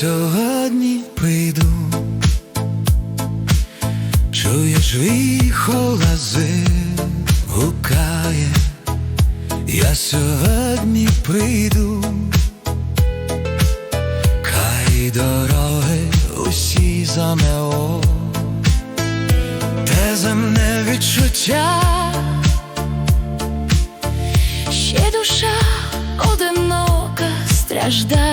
сьогодні піду, чуєш віхолази гукає, я сьогодні піду, хай дороги усі занео, те земне відчуття, ще душа одинока стражда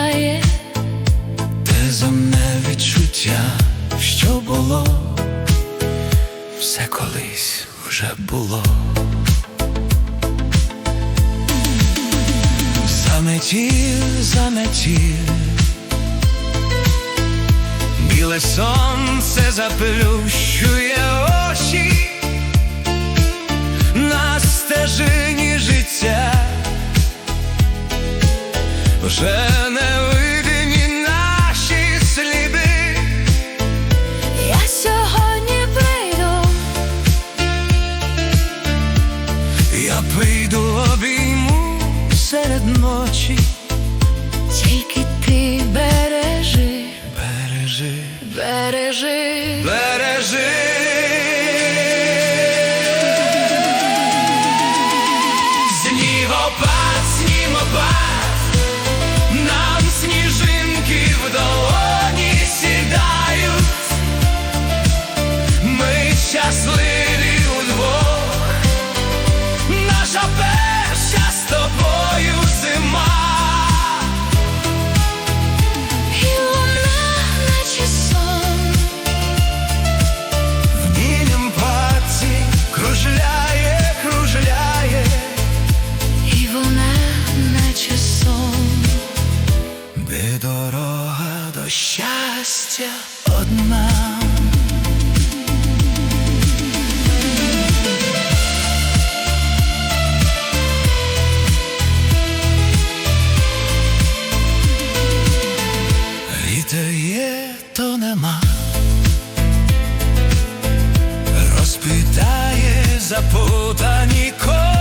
відчуття, що було, все колись вже було. Заметів, заметів, біле сонце заплющує очі на стежині життя. Вже бережи, бережи, бережи. щастя одна. Віта є, то нема, розпитає запутані кола.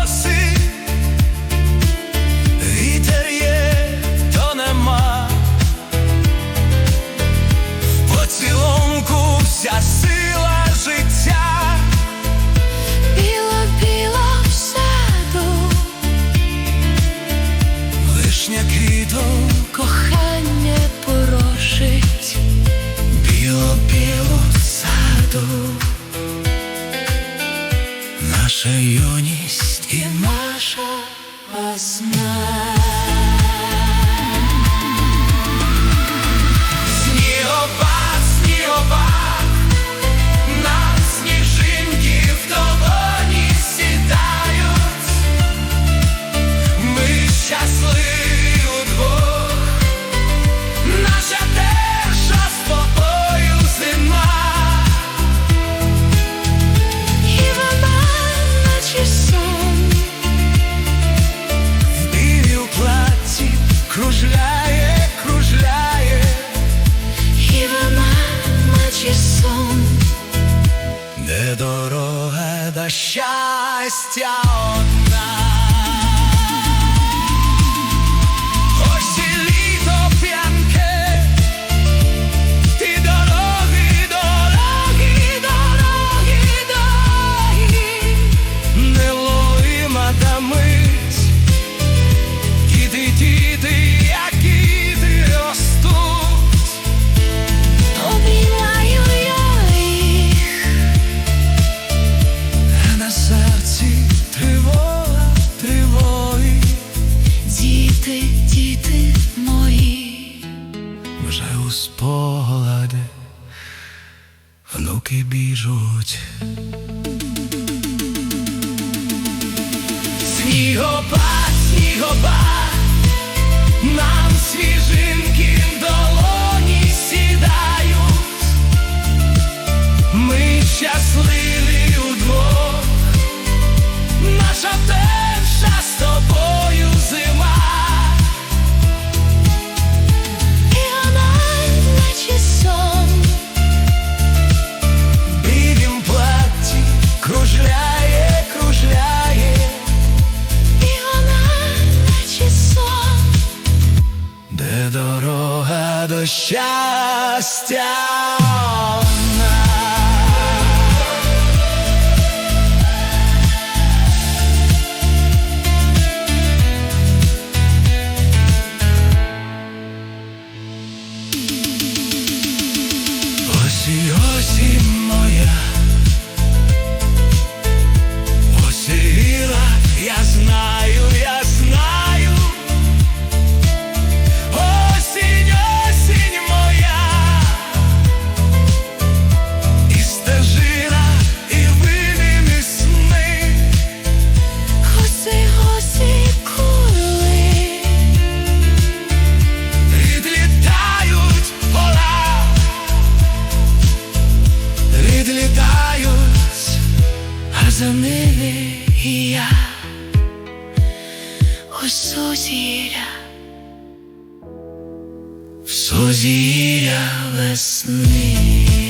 наче сон, не дорога до щастя. погляди, внуки біжуть. Снігопад, снігопад, нам свіжин. us down. сузір'я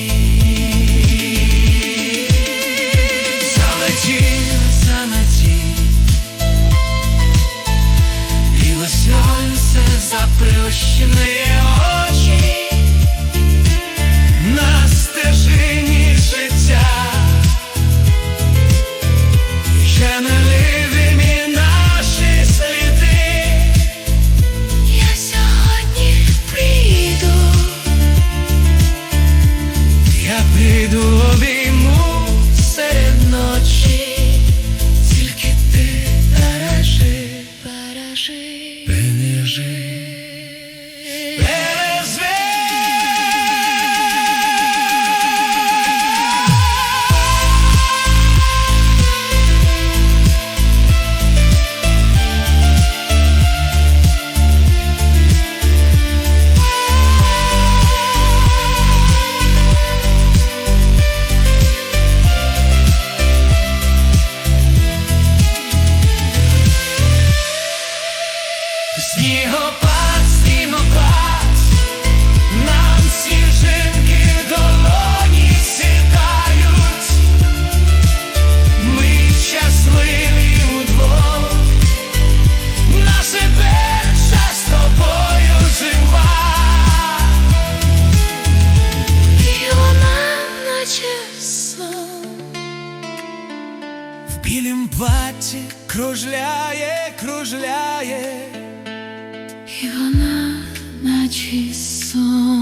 Кружляє, кружляє. і вона наче сон.